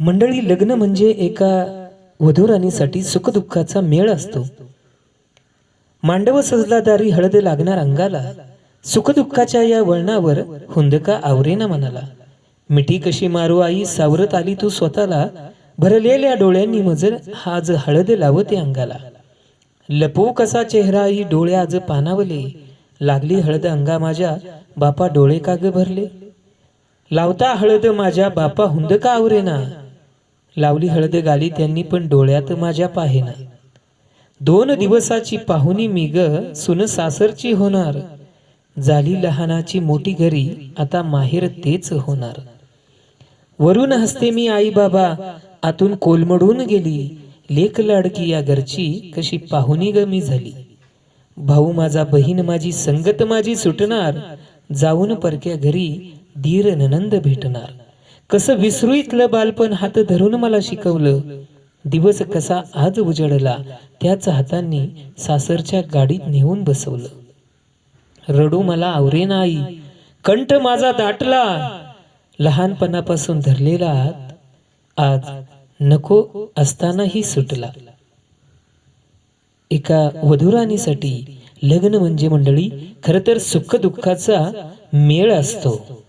मंडळी लग्न म्हणजे एका वधूराणीसाठी सुखदुःखाचा मेळ असतो. मांडव सजलादारी हळद लागणार अंगाला सुखदुःखाच्या या वळणावर हुंदका आवरेना मनाला. मिठी कशी मारू आई सावरत आली तू स्वतःला भरलेल्या डोळ्यांनी मजर आज हळद लावते अंगाला. लपवू कसा चेहरा आई डोळे आज पानावले लागली हळद अंगा माझ्या बापा डोळे का भरले. लावता हळद माझ्या बापा हुंदका आवरेना लावली हळद गाली त्यांनी पण डोळ्यात माझ्या पाहेना. दोन दिवसाची पाहुणी मी ग सुन सासरची होणार. झाली लहानाची मोठी घरी आता माहेर तेच होणार. वरून हसते मी आई बाबा आतून कोलमडून गेली. लेक लाडकी या घरची कशी पाहुणी ग मी झाली. भाऊ माझा बहीण माझी संगत माझी सुटणार. जाऊन परक्या घरी धीर ननंद भेटणार. कसं विसरू इथलं बालपण हात धरून मला शिकवलं. दिवस कसा आज उजडला त्याच हातांनी सासरच्या गाडीत नेऊन बसवलं. रडू मला आवरे नाही कंठ माझा दाटला. लहानपणापासून धरलेला आत आज नको असतानाही सुटला. एका वधुराणीसाठी लग्न म्हणजे मंडळी खर तर सुख दुःखाचा मेळ असतो.